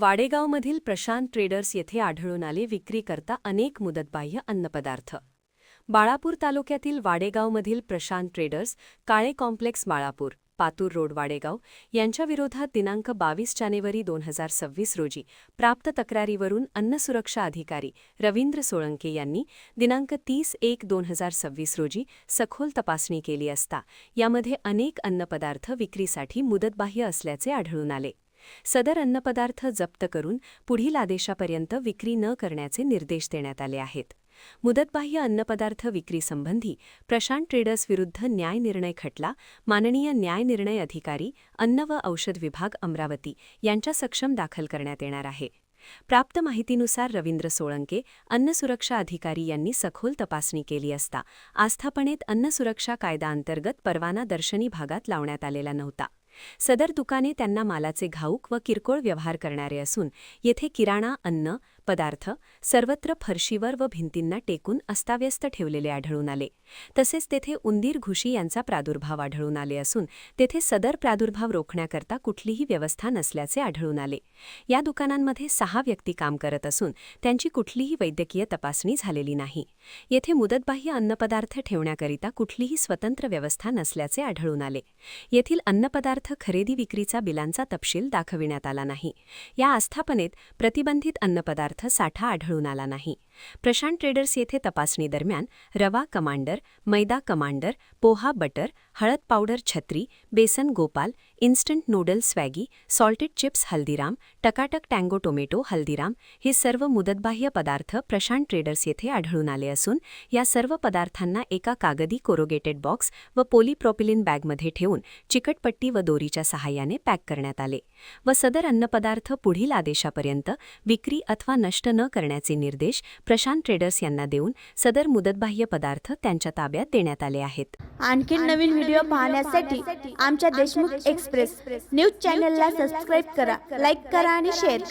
वाडेगावमधील Prashant traders येथे आढळून आले विक्रीकरता अनेक मुदतबाह्य अन्नपदार्थ. बाळापूर तालुक्यातील वाडेगावमधील Prashant traders Kale complex Balapur Patur road Wadegaon यांच्याविरोधात दिनांक बावीस जानेवारी दोन हजार सव्वीस रोजी प्राप्त तक्रारीवरून अन्न सुरक्षा अधिकारी रवींद्र सोळंके यांनी दिनांक तीस एक दोन हजार सव्वीस रोजी सखोल तपासणी केली असता यामध्ये अनेक अन्नपदार्थ विक्रीसाठी मुदतबाह्य असल्याचे आढळून आले. सदर अन्नपदार्थ जप्त करून पुढील आदेशापर्यंत विक्री न करण्याचे निर्देश देण्यात आले आहेत. मुदतबाह्य अन्नपदार्थ विक्रीसंबंधी प्रशांत ट्रेडर्स विरुद्ध न्यायनिर्णय खटला माननीय न्यायनिर्णय अधिकारी अन्न व औषध विभाग अमरावती यांच्या सक्षम दाखल करण्यात येणार आहे. प्राप्त माहितीनुसार रवींद्र सोळंके अन्न सुरक्षा अधिकारी यांनी सखोल तपासणी केली असता आस्थापनेत अन्न सुरक्षा कायद्याअंतर्गत परवाना दर्शनी भागात लावण्यात आलेला नव्हता. सदर दुकाने त्यांना मालाचे घाऊक व किरकोळ व्यवहार करणारे असून येथे किराणा अन्न पदार्थ सर्वत्र फरशीवर व भिंतींना टेकून अस्ताव्यस्त ठेवलेले आढळून आले. तसेच तेथे उंदीर घुशी यांचा प्रादुर्भाव आढळून आले असून तेथे सदर प्रादुर्भाव रोखण्याकरता कुठलीही व्यवस्था नसल्याचे आढळून आले. या दुकानांमध्ये सहा व्यक्ती काम करत असून त्यांची कुठलीही वैद्यकीय तपासणी झालेली नाही. येथे मुदतबाह्य अन्नपदार्थ ठेवण्याकरिता कुठलीही स्वतंत्र व्यवस्था नसल्याचे आढळून आले. येथील अन्नपदार्थ खरेदी विक्रीचा बिलांचा तपशील दाखविण्यात आला नाही. या आस्थापनेत प्रतिबंधित अन्नपदार्थ साठा आढळून आला नाही. प्रशांत ट्रेडर्स येथे तपासणीदरम्यान रवा कमांडर मैदा कमांडर पोहा बटर हळद पावडर छत्री बेसन Gopal instant noodles Swaggy salted chips Haldiram Takatak tango tomato Haldiram हे सर्व मुदतबाह्य पदार्थ प्रशांत ट्रेडर्स येथे आढळून आले असून या सर्व पदार्थांना एका कागदी कोरोगेटेड बॉक्स व पोलीप्रॉपिलिन बॅगमध्ये ठेवून चिकटपट्टी व दोरीच्या सहाय्याने पॅक करण्यात आले व सदर अन्नपदार्थ पुढील आदेशापर्यंत विक्री अथवा नष्ट न करण्याचे निर्देश प्रशांत ट्रेडर्स यांना देऊन सदर मुदतबाह्य पदार्थ त्यांच्या ताब्यात देण्यात आले आहेत. आणखी नवीन व्हिडिओ पाहण्यासाठी आमच्या देशमुख एक्सप्रेस न्यूज चॅनलला सबस्क्राईब करा लाईक करा आणि शेअर करा.